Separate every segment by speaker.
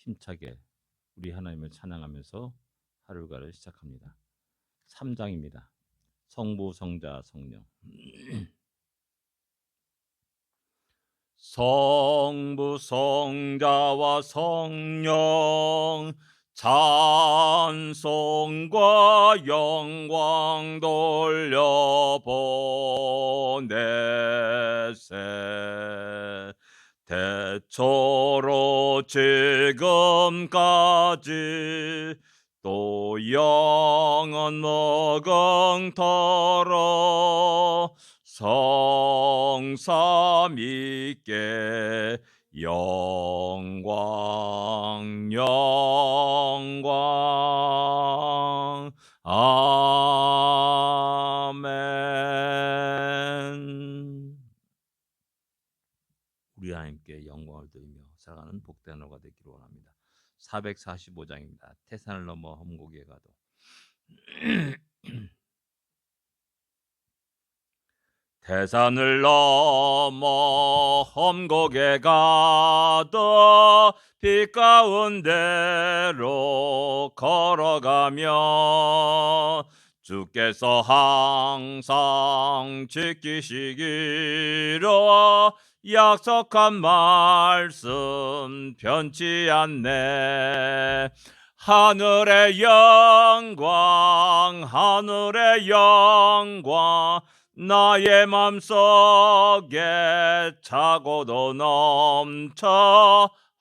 Speaker 1: 힘차게 우리 하나님을 찬양하면서 하루가를 시작합니다. 3장입니다. 성부, 성자, 성령. 성부, 성자와 성령 찬송과 영광 돌려 보내세 대초로 지금까지 또 영원 무궁토록 성삼위께 영광 영광 아멘 우리 하나님께 영광을 드리며 살아가는 복된 하루가 되기를 원합니다 445장입니다. 태산을 넘어 험곡에 가도. 태산을 넘어 험곡에 가도 빛 가운데로 걸어가며 주께서 항상 지키시기로 약속한 말씀 변치 않네. 하늘의 영광 하늘의 영광 나의 맘속에 차고도 넘쳐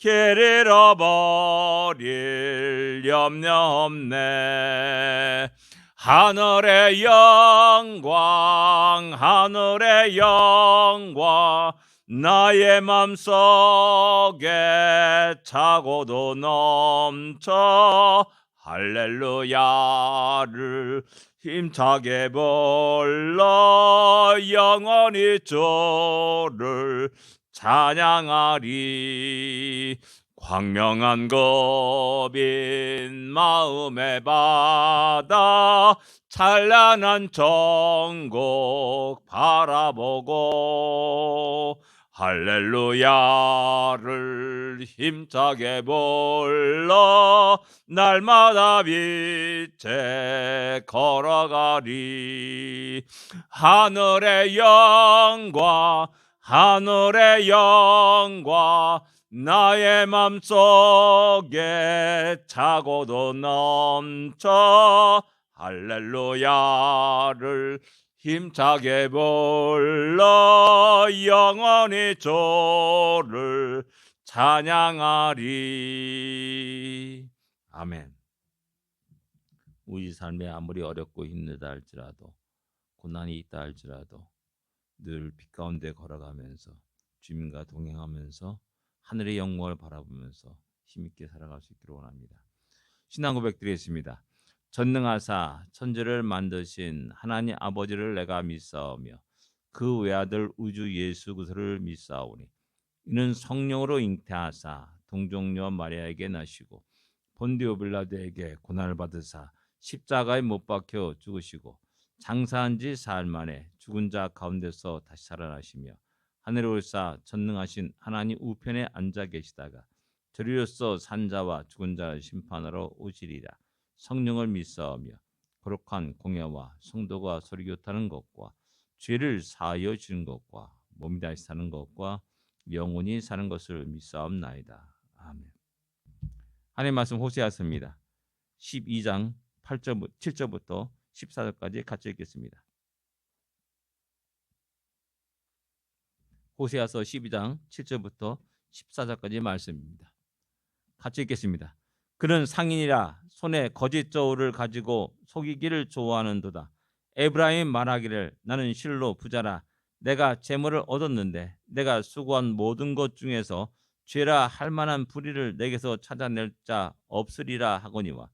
Speaker 1: 길 잃어버릴 염려 없네. 하늘의 영광 하늘의 영광 나의 맘속에 차고도 넘쳐 할렐루야를 힘차게 불러 영원히 주를 찬양하리. 광명한 겁인 마음의 바다 찬란한 정곡 바라보고 할렐루야를 힘차게 불러 날마다 빛에 걸어가리. 하늘의 영광 하늘의 영광 나의 맘속에 차고도 넘쳐 할렐루야를 힘차게 불러 영원히 주를 찬양하리. 아멘. 우리 삶에 아무리 어렵고 힘들다 할지라도 고난이 있다 할지라도 늘 빛 가운데 걸어가면서 주님과 동행하면서 하늘의 영광을 바라보면서 힘있게 살아갈 수 있기를 원합니다. 신앙 고백 드리겠습니다. 전능하사 천지를 만드신 하나님 아버지를 내가 믿사오며 그 외아들 우주 예수 그리스도를 믿사오니 이는 성령으로 잉태하사 동정녀 마리아에게 나시고 본디오 빌라드에게 고난을 받으사 십자가에 못 박혀 죽으시고 장사한 지 사흘 만에 죽은 자 가운데서 다시 살아나시며 하늘에 올사 전능하신 하나님 우편에 앉아 계시다가 저리로서 산자와 죽은 자를 심판하러 오시리라 성령을 믿사오며 거룩한 공예와 성도가 소리교 타는 것과 죄를 사하여 주는 것과 몸이 다시 사는 것과 영원히 사는 것을 믿사옵나이다. 아멘. 하나님 말씀 호세아서입니다. 12장 8절 7절부터 14절까지 같이 읽겠습니다. 호세아서 12장 7절부터 14절까지 말씀입니다. 같이 읽겠습니다. 그는 상인이라 손에 거짓 저울을 가지고 속이기를 좋아하는도다. 에브라임 말하기를 나는 실로 부자라 내가 재물을 얻었는데 내가 수고한 모든 것 중에서 죄라 할 만한 불의를 내게서 찾아낼 자 없으리라 하거니와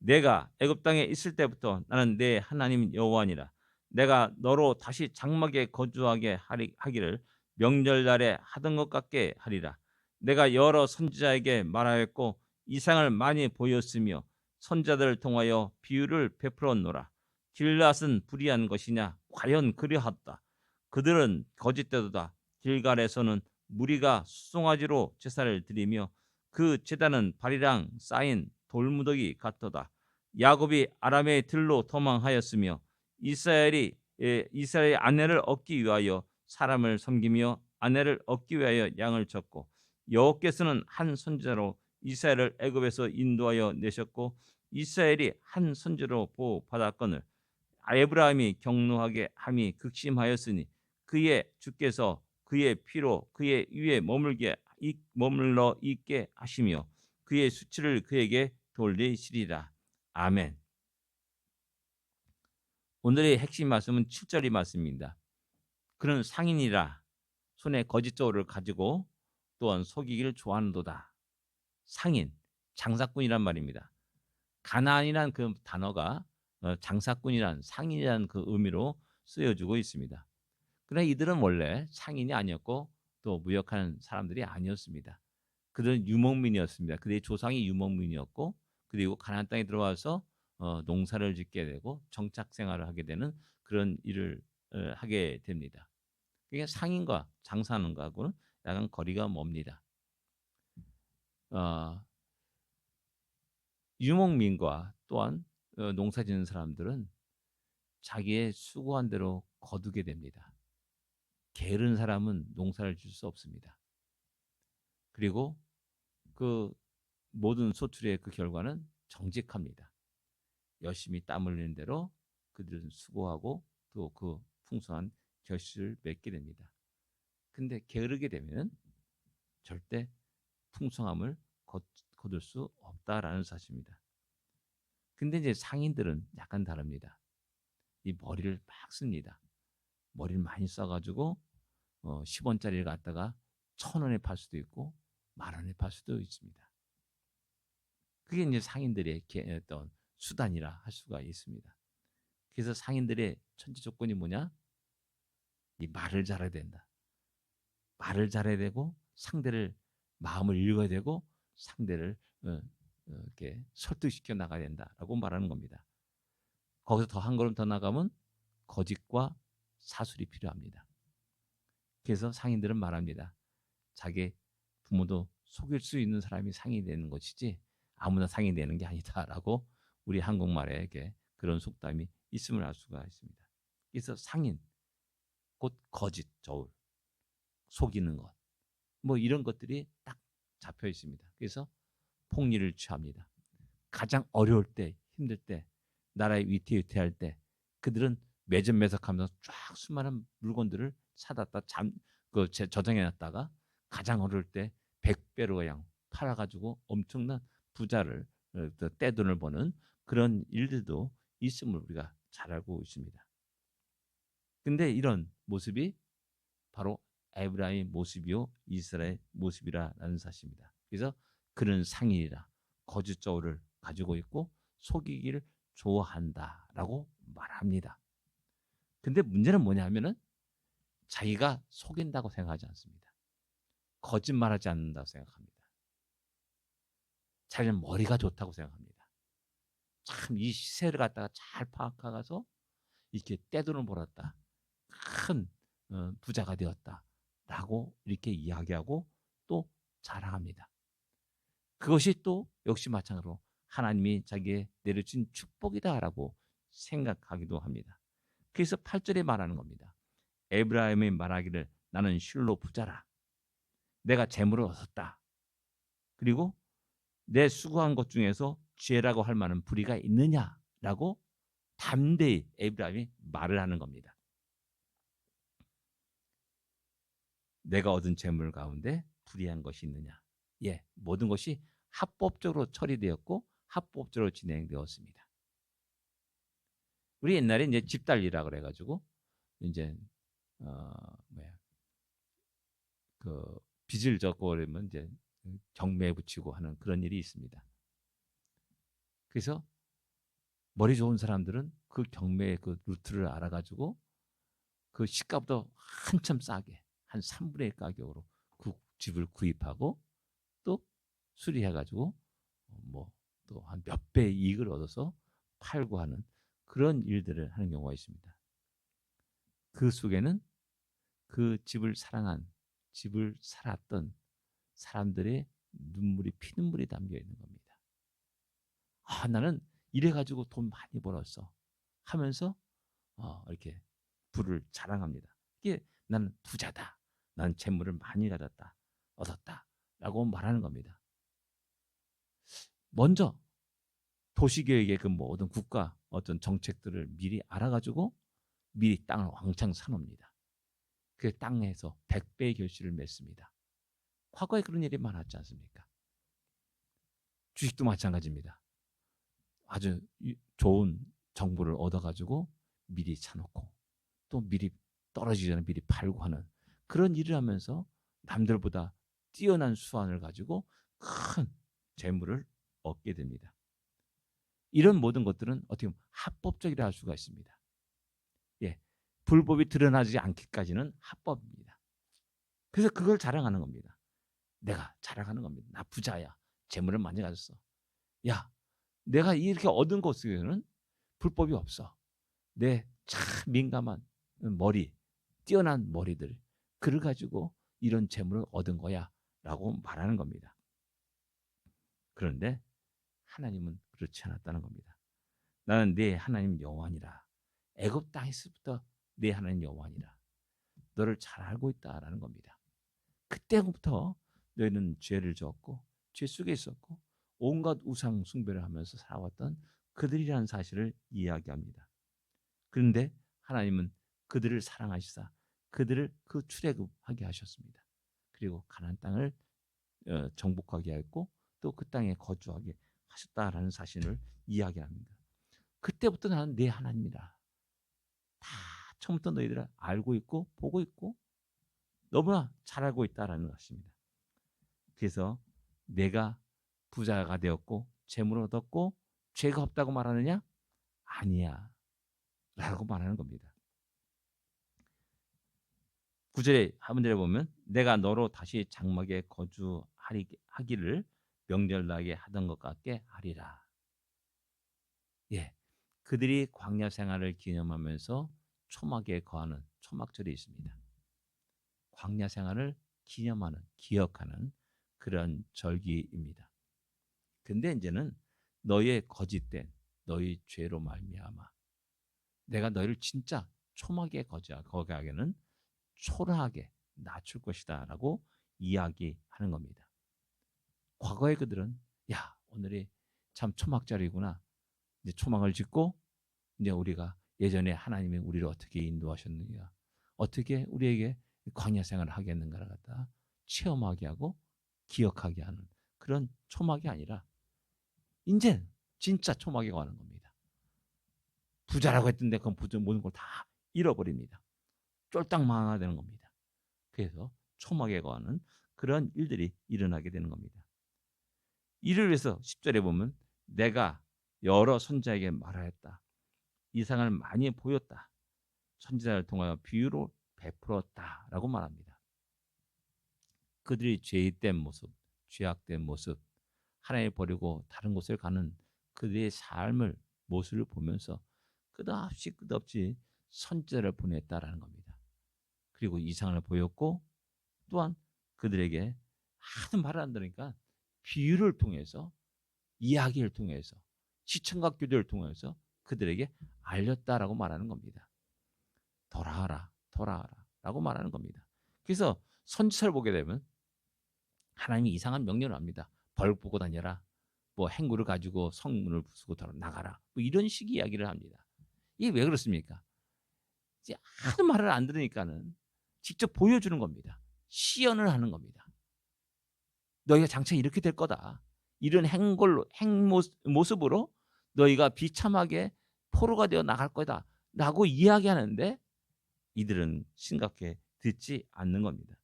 Speaker 1: 내가 애굽 땅에 있을 때부터 나는 내 하나님 여호와니라. 내가 너로 다시 장막에 거주하게 하기를 명절날에 하던 것 같게 하리라. 내가 여러 선지자에게 말하였고 이상을 많이 보였으며 선자들을 통하여 비유를 베풀었노라. 길앗은 불의한 것이냐? 과연 그리하다. 그들은 거짓되도다. 길갈에서는 무리가 수송아지로 제사를 드리며 그 제단은 발이랑 쌓인 돌무더기 같도다. 야곱이 아람의 들로 도망하였으며 이스라엘이 예, 이스라엘의 아내를 얻기 위하여 사람을 섬기며 아내를 얻기 위하여 양을 쳤고 여호께서는 한 선지자로 이스라엘을 애굽에서 인도하여 내셨고 이스라엘이 한 선지로 보호받았거늘 에브라임이 경노하게 함이 극심하였으니 그의 주께서 그의 피로 그의 위에 머물게 머물러 있게 하시며 그의 수치를 그에게 돌리시리라. 아멘. 오늘의 핵심 말씀은 7절이 말씀입니다. 그는 상인이라 손에 거짓 저울을 가지고 또한 속이기를 좋아하는도다. 상인, 장사꾼이란 말입니다. 가나안이란 그 단어가 어, 장사꾼이란 상인이라는 그 의미로 쓰여지고 있습니다. 그러나 이들은 원래 상인이 아니었고 또 무역하는 사람들이 아니었습니다. 그들은 유목민이었습니다. 그들의 조상이 유목민이었고 그리고 가나안 땅에 들어와서 어, 농사를 짓게 되고 정착 생활을 하게 되는 그런 일을 어, 하게 됩니다. 그게 상인과 장사하는 거하고는 약간 거리가 멉니다. 어, 유목민과 또한 어, 농사 짓는 사람들은 자기의 수고한 대로 거두게 됩니다. 게으른 사람은 농사를 줄 수 없습니다. 그리고 그 모든 소출의 그 결과는 정직합니다. 열심히 땀 흘리는 대로 그들은 수고하고 또 그 풍성한 결실을 맺게 됩니다. 근데 게으르게 되면 절대 풍성함을 거둘 수 없다라는 사실입니다. 근데 이제 상인들은 약간 다릅니다. 이 머리를 막 씁니다. 머리를 많이 써가지고 어, 10원짜리를 갖다가 천 원에 팔 수도 있고 만 원에 팔 수도 있습니다. 그게 이제 상인들의 어떤 수단이라 할 수가 있습니다. 그래서 상인들의 천지 조건이 뭐냐? 이 말을 잘해야 된다. 말을 잘해야 되고 상대를 마음을 읽어야 되고 상대를 어, 어, 이렇게 설득시켜 나가야 된다라고 말하는 겁니다. 거기서 더 한 걸음 더 나가면 거짓과 사술이 필요합니다. 그래서 상인들은 말합니다. 자기 부모도 속일 수 있는 사람이 상이 되는 것이지 아무나 상이 되는 게 아니다라고 우리 한국말에 그런 속담이 있음을 알 수가 있습니다. 그래서 상인 곧 거짓 저울 속이는 것 뭐 이런 것들이 딱 잡혀 있습니다. 그래서 폭리를 취합니다. 가장 어려울 때 힘들 때 나라의 위태위태할 때 그들은 매점매석하면서 쫙 수많은 물건들을 사놨다 잠 그 저장해 놨다가 가장 어려울 때 100배로 그냥 팔아 가지고 엄청난 부자를 어, 떼돈을 버는 그런 일들도 있음을 우리가 잘 알고 있습니다. 근데 이런 모습이 바로 에브라임 모습이요 이스라엘 모습이라는 사실입니다. 그래서 그는 상인이라 거짓 저울을 가지고 있고 속이기를 좋아한다라고 말합니다. 근데 문제는 뭐냐 하면은 자기가 속인다고 생각하지 않습니다. 거짓말하지 않는다고 생각합니다. 자기는 머리가 좋다고 생각합니다. 참 이 시세를 갖다가 잘 파악하가서 이렇게 떼돈을 벌었다. 큰 어, 부자가 되었다 라고 이렇게 이야기하고 또 자랑합니다. 그것이 또 역시 마찬가지로 하나님이 자기에 내려준 축복이다라고 생각하기도 합니다. 그래서 8절에 말하는 겁니다. 에브라임이 말하기를 나는 실로 부자라. 내가 재물을 얻었다. 그리고 내 수고한 것 중에서 죄라고 할 만한 불의가 있느냐라고 담대히 에브라임이 말을 하는 겁니다. 내가 얻은 재물 가운데 불의한 것이 있느냐? 예, 모든 것이 합법적으로 처리되었고 합법적으로 진행되었습니다. 우리 옛날에 이제 집달리라 그래가지고 이제 어 뭐야 그 빚을 졌고 그러면 이제 경매에 붙이고 하는 그런 일이 있습니다. 그래서 머리 좋은 사람들은 그 경매의 그 루트를 알아가지고 그 시가보다 한참 싸게 한 3분의 1 가격으로 그 집을 구입하고 또 수리해가지고 뭐 또 한 몇 배의 이익을 얻어서 팔고 하는 그런 일들을 하는 경우가 있습니다. 그 속에는 그 집을 사랑한 집을 살았던 사람들의 눈물이 피눈물이 담겨 있는 겁니다. 아 나는 이래 가지고 돈 많이 벌었어 하면서 어, 이렇게 부를 자랑합니다. 이게 나는 부자다. 나는 재물을 많이 가졌다. 얻었다 라고 말하는 겁니다. 먼저 도시계획의 그 모든 국가 어떤 정책들을 미리 알아가지고 미리 땅을 왕창 사놉니다. 그 땅에서 100배의 결실을 맺습니다. 과거에 그런 일이 많았지 않습니까? 주식도 마찬가지입니다. 아주 좋은 정보를 얻어가지고 미리 사놓고 또 미리 떨어지기 전에 미리 팔고 하는 그런 일을 하면서 남들보다 뛰어난 수완을 가지고 큰 재물을 얻게 됩니다. 이런 모든 것들은 어떻게 보면 합법적이라 할 수가 있습니다. 예, 불법이 드러나지 않기까지는 합법입니다. 그래서 그걸 자랑하는 겁니다. 내가 자랑하는 겁니다. 나 부자야. 재물을 많이 가졌어. 야, 내가 이렇게 얻은 것에는 불법이 없어. 내 참 민감한 머리, 뛰어난 머리들, 그를 가지고 이런 재물을 얻은 거야. 라고 말하는 겁니다. 그런데 하나님은 그렇지 않았다는 겁니다. 나는 내 하나님 여호와니라. 애굽 땅에서부터 내 하나님 여호와니라. 너를 잘 알고 있다라는 겁니다. 그때부터 너희는 죄를 졌고 죄 속에 있었고 온갖 우상 숭배를 하면서 살아왔던 그들이라는 사실을 이야기합니다. 그런데 하나님은 그들을 사랑하시사 그들을 그 출애굽하게 하셨습니다. 그리고 가나안 땅을 어, 정복하게 했고 또 그 땅에 거주하게 하셨다라는 사실을 이야기합니다. 그때부터 나는 내 하나님이다. 다 처음부터 너희들을 알고 있고 보고 있고 너무나 잘 알고 있다라는 것입니다. 그래서 내가 부자가 되었고 재물을 얻었고 죄가 없다고 말하느냐? 아니야. 라고 말하는 겁니다. 구절에 하문절에 보면 내가 너로 다시 장막에 거주하기를 명절나게 하던 것 같게 하리라. 예, 그들이 광야 생활을 기념하면서 초막에 거하는 초막절이 있습니다. 광야 생활을 기념하는, 기억하는 그런 절기입니다. 근데 이제는 너의 거짓된 너희 죄로 말미암아 내가 너희를 진짜 초막에 거하게는 초라하게 낮출 것이다라고 이야기하는 겁니다. 과거의 그들은 야 오늘이 참 초막절이구나 이제 초막을 짓고 이제 우리가 예전에 하나님이 우리를 어떻게 인도하셨느냐 어떻게 우리에게 광야 생활을 하겠는가를 갖다 체험하게 하고 기억하게 하는 그런 초막이 아니라 이제 진짜 초막에 가는 겁니다. 부자라고 했던데 그 부자 모든 걸 다 잃어버립니다. 쫄딱 망하되는 겁니다. 그래서 초막에 가는 그런 일들이 일어나게 되는 겁니다. 이를 위해서 10절에 보면 내가 여러 선자에게 말하였다. 이상을 많이 보였다. 선지자를 통하여 비유로 베풀었다라고 말합니다. 그들이 죄된 모습, 죄악된 모습, 하나님 버리고 다른 곳을 가는 그들의 삶을 모습을 보면서 끝없이 끝없이 선지자를 보냈다라는 겁니다. 그리고 이상을 보였고 또한 그들에게 하도 말을 안 들으니까 비유를 통해서 이야기를 통해서 시청각 교대를 통해서 그들에게 알렸다라고 말하는 겁니다. 돌아와라, 돌아와라라고 말하는 겁니다. 그래서 선지서를 보게 되면 하나님이 이상한 명령을 합니다. 벌 보고 다녀라. 뭐 행구를 가지고 성문을 부수고 나가라. 뭐 이런 식의 이야기를 합니다. 이게 왜 그렇습니까? 이제 아무 말을 안 들으니까는 직접 보여주는 겁니다. 시연을 하는 겁니다. 너희가 장차 이렇게 될 거다. 이런 행골로 행모습으로 너희가 비참하게 포로가 되어 나갈 거다. 라고 이야기하는데 이들은 심각해 듣지 않는 겁니다.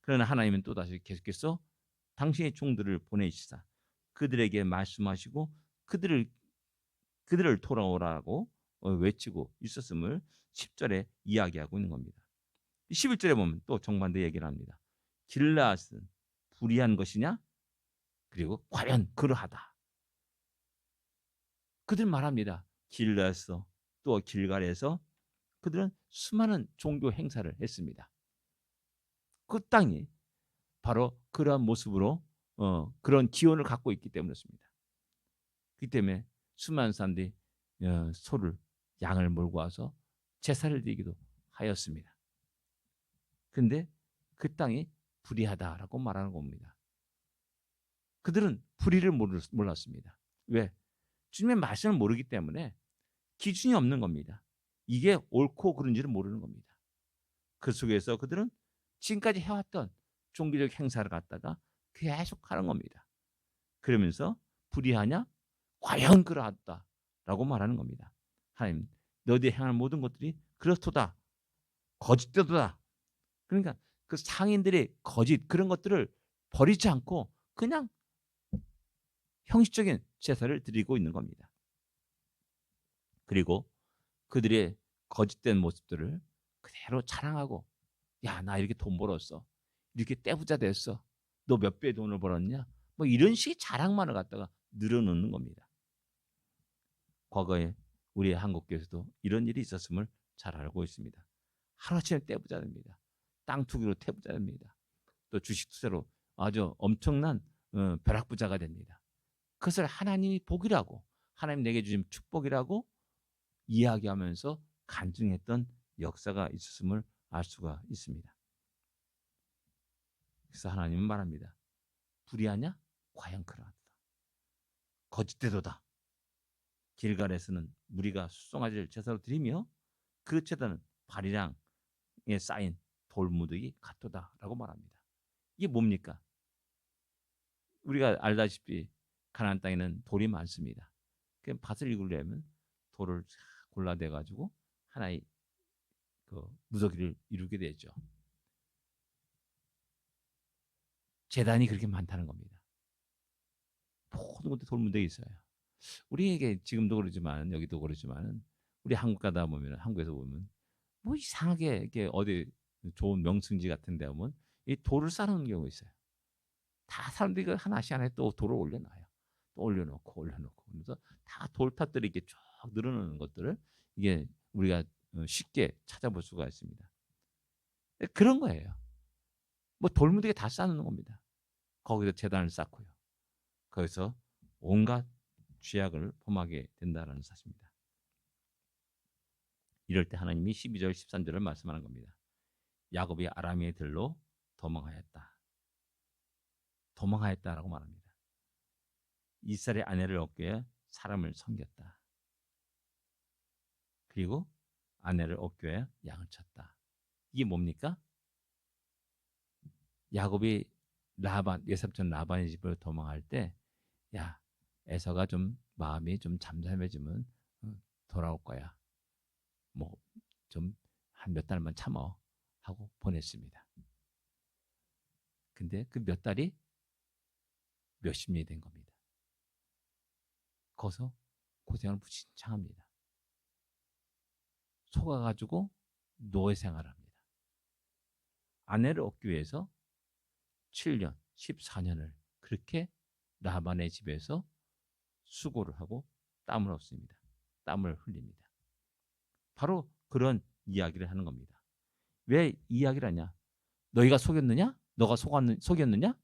Speaker 1: 그러나 하나님은 또다시 계속해서 당신의 종들을 보내시사 그들에게 말씀하시고 그들을 그들을 돌아오라고 어, 외치고 있었음을 10절에 이야기하고 있는 겁니다. 11절에 보면 또 정반대 얘기를 합니다. 길라앗은 불의한 것이냐? 그리고 과연 그러하다. 그들 말합니다. 길라앗서 또 길갈에서 그들은 수많은 종교 행사를 했습니다. 그 땅이 바로 그러한 모습으로 어, 그런 기원을 갖고 있기 때문이었습니다. 그렇기 때문에 수많은 사람들이 어, 소를 양을 몰고 와서 제사를 드리기도 하였습니다. 근데 그 땅이 불의하다라고 말하는 겁니다. 그들은 불의를 몰랐습니다. 왜? 주님의 말씀을 모르기 때문에 기준이 없는 겁니다. 이게 옳고 그른지를 모르는 겁니다. 그 속에서 그들은 지금까지 해왔던 종교적 행사를 갖다가 계속 하는 겁니다. 그러면서 불의하냐? 과연 그러하다 라고 말하는 겁니다. 하나님, 너희들이 행할 모든 것들이 그렇도다. 거짓되도다. 그러니까 그 상인들의 거짓 그런 것들을 버리지 않고 그냥 형식적인 제사를 드리고 있는 겁니다. 그리고 그들의 거짓된 모습들을 그대로 자랑하고 야 나 이렇게 돈 벌었어 이렇게 떼부자 됐어 너 몇 배 돈을 벌었냐 뭐 이런 식의 자랑만을 갖다가 늘어놓는 겁니다. 과거에 우리 한국교회에서도 이런 일이 있었음을 잘 알고 있습니다. 하루아침에 떼부자 됩니다. 땅 투기로 떼부자 됩니다. 또 주식 투자로 아주 엄청난 어, 벼락부자가 됩니다. 그것을 하나님이 복이라고 하나님 내게 주신 축복이라고 이야기하면서 간증했던 역사가 있었음을 알 수가 있습니다. 그래서 하나님은 말합니다. 불의하냐? 과연 그러하다. 거짓되도다. 길갈에서는 무리가 수송아지를 제사로 드리며 그 제단은 발이랑에 쌓인 돌무더기 같도다라고 말합니다. 이게 뭡니까? 우리가 알다시피 가나안 땅에는 돌이 많습니다. 그 밭을 이루려면 돌을 골라내 가지고 하나의 그 무더기를 이루게 되죠. 재단이 그렇게 많다는 겁니다. 모든 곳에 돌무더기 있어요. 우리에게 지금도 그러지만 여기도 그러지만 우리 한국 가다 보면 한국에서 보면 뭐 이상하게 이렇게 어디 좋은 명승지 같은 데 보면 이 돌을 쌓는 경우 있어요. 다 사람들이 그 하나씩 하나에 또 돌을 올려놔요. 또 올려놓고 올려놓고 그래서 다 돌탑들이 이렇게 쭉 늘어나는 것들을 이게 우리가 어, 쉽게 찾아볼 수가 있습니다. 그런 거예요. 뭐 돌무더기 다 쌓는 겁니다. 거기서 재단을 쌓고요. 거기서 온갖 쥐약을 범하게 된다는 사실입니다. 이럴 때 하나님이 12절 13절을 말씀하는 겁니다. 야곱이 아람의 들로 도망하였다. 도망하였다라고 말합니다. 이스라엘 아내를 위해 사람을 섬겼다. 그리고 아내를 위해 양을 쳤다. 이게 뭡니까? 야곱이 라반 예삽전 라반의 집으로 도망할 때, 야 에서가 좀 마음이 좀 잠잠해지면 어, 돌아올 거야. 뭐 좀 한 몇 달만 참어 하고 보냈습니다. 근데 그 몇 달이 몇십 년이 된 겁니다. 거기서 고생을 무진창합니다. 속아가지고 노예 생활합니다. 아내를 얻기 위해서 7년, 14년을 그렇게 라반의 집에서 수고를 하고 땀을 얻습니다. 땀을 흘립니다. 바로 그런 이야기를 하는 겁니다. 왜 이야기를 하냐? 너희가 속였느냐? 너가 속았느, 속였느냐?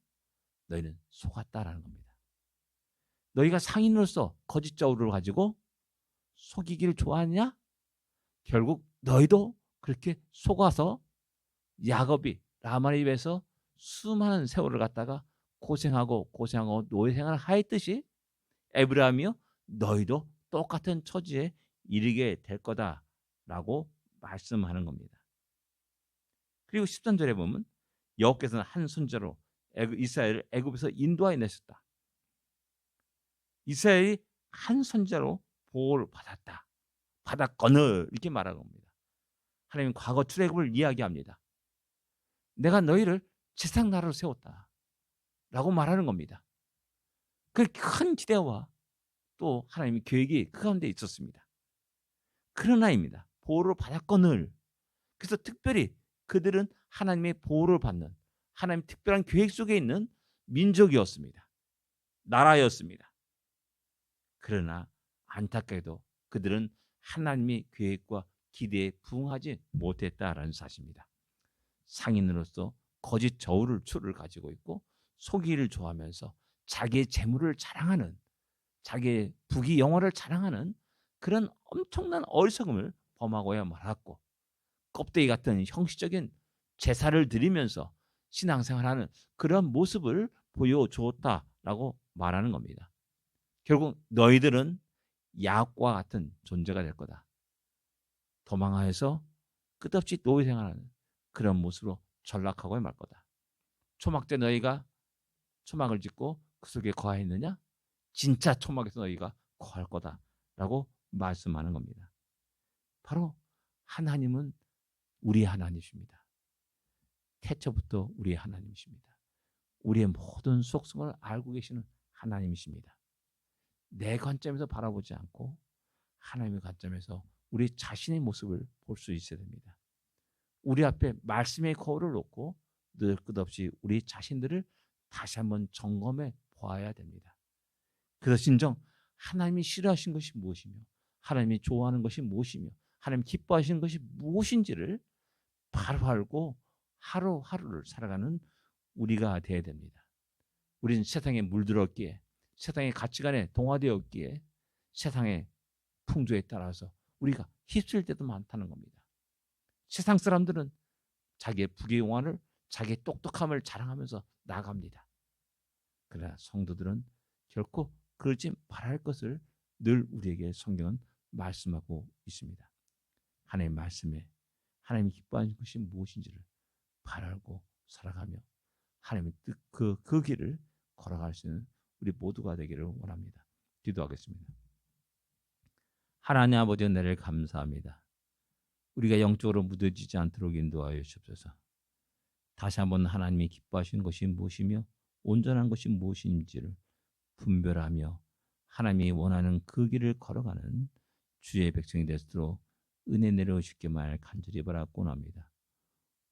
Speaker 1: 너희는 속았다라는 겁니다. 너희가 상인으로서 거짓 저울을 가지고 속이기를 좋아하냐? 결국 너희도 그렇게 속아서 야곱이 라만의 입에서 수많은 세월을 갖다가 고생하고 고생하고 노예 생활을 하였듯이 에브라함이요 너희도 똑같은 처지에 이르게 될 거다라고 말씀하는 겁니다. 그리고 13절에 보면 여호께서는 한 손자로 이스라엘을 애굽에서 인도하여 내셨다. 이스라엘이 한 손자로 보호를 받았다. 받았거늘 이렇게 말하는 겁니다. 하나님 과거 출애굽을 이야기합니다. 내가 너희를 세상 나라로 세웠다. 라고 말하는 겁니다. 그 큰 기대와 또 하나님의 계획이 그 가운데 있었습니다. 그러나입니다. 보호를 받았거늘 그래서 특별히 그들은 하나님의 보호를 받는 하나님 특별한 계획 속에 있는 민족이었습니다. 나라였습니다. 그러나 안타깝게도 그들은 하나님의 계획과 기대에 부응하지 못했다라는 사실입니다. 상인으로서 거짓 저울을 추를 가지고 있고 소기를 좋아하면서 자기의 재물을 자랑하는 자기의 부귀 영화를 자랑하는 그런 엄청난 어리석음을 범하고야 말았고 껍데기 같은 형식적인 제사를 드리면서 신앙생활하는 그런 모습을 보여주었다라고 말하는 겁니다. 결국 너희들은 야곱과 같은 존재가 될 거다. 도망하여서 끝없이 노예 생활하는 그런 모습으로 전락하고 말 거다. 초막 때 너희가 초막을 짓고 그 속에 거하였느냐? 진짜 초막에서 너희가 거할 거다라고 말씀하는 겁니다. 바로 하나님은 우리 하나님이십니다. 태초부터 우리 하나님이십니다. 우리의 모든 속성을 알고 계시는 하나님이십니다. 내 관점에서 바라보지 않고 하나님의 관점에서 우리 자신의 모습을 볼 수 있어야 됩니다. 우리 앞에 말씀의 거울을 놓고 늘 끝없이 우리 자신들을 다시 한번 점검해 보아야 됩니다. 그래서 진정 하나님이 싫어하신 것이 무엇이며 하나님이 좋아하는 것이 무엇이며 하나님 기뻐하시는 것이 무엇인지를 바로 알고 하루하루를 살아가는 우리가 되어야 됩니다. 우리는 세상에 물들었기에 세상의 가치관에 동화되었기에 세상의 풍조에 따라서 우리가 휩쓸 때도 많다는 겁니다. 세상 사람들은 자기의 부귀영화를 자기의 똑똑함을 자랑하면서 나갑니다. 그러나 성도들은 결코 그러지 말할 것을 늘 우리에게 성경은 말씀하고 있습니다. 하나님의 말씀에 하나님이 기뻐하는 것이 무엇인지를 바라고 살아가며 하나님의 그, 그 길을 걸어갈 수 있는 우리 모두가 되기를 원합니다. 기도하겠습니다. 하나님 아버지 은혜를 감사합니다. 우리가 영적으로 무뎌지지 않도록 인도하여 주옵소서. 다시 한번 하나님이 기뻐하시는 것이 무엇이며 온전한 것이 무엇인지를 분별하며 하나님이 원하는 그 길을 걸어가는 주의 백성이 되도록 은혜 내려오시기말 간절히 바라고 합니다.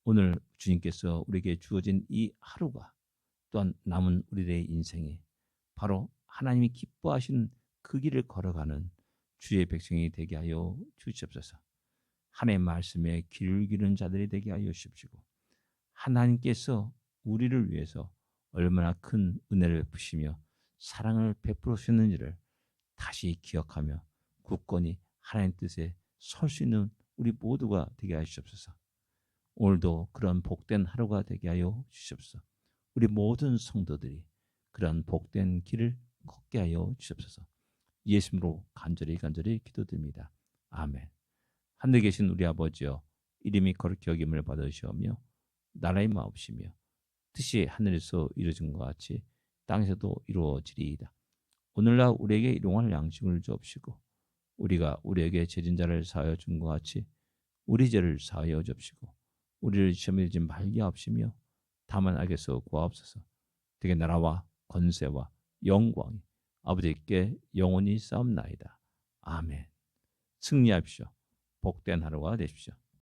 Speaker 1: 오늘 주님께서 우리에게 주어진 이 하루가 또한 남은 우리의 인생에 바로 하나님이 기뻐하시는 그 길을 걸어가는 주의 백성이 되게 하여 주시옵소서. 하나님의 말씀에 귀를 기는 자들이 되게 하여 주십시고 하나님께서 우리를 위해서 얼마나 큰 은혜를 베푸시며 사랑을 베풀어 주셨는지를 다시 기억하며 굳건히 하나님 뜻에 설 수 있는 우리 모두가 되게 하시옵소서. 오늘도 그런 복된 하루가 되게 하여 주시옵소서. 우리 모든 성도들이 그런 복된 길을 걷게 하여 주시옵소서. 예수님으로 간절히 간절히 기도드립니다. 아멘. 하늘에 계신 우리 아버지여 이름이 거룩히 여김을 받으시오며 나라의 마옵시며 뜻이 하늘에서 이루어진 것 같이 땅에서도 이루어지리이다. 오늘날 우리에게 일용할 양식을 주옵시고 우리가 우리에게 죄진 자를 사하여 준 것 같이 우리 죄를 사하여 주옵시고 우리를 시험에 들지 말게 하옵시며 다만 악에서 구하옵소서. 되게 나라와 권세와 영광이 아버지께 영원히 싸움나이다. 아멘. 승리하십시오. 복된 하루가 되십시오.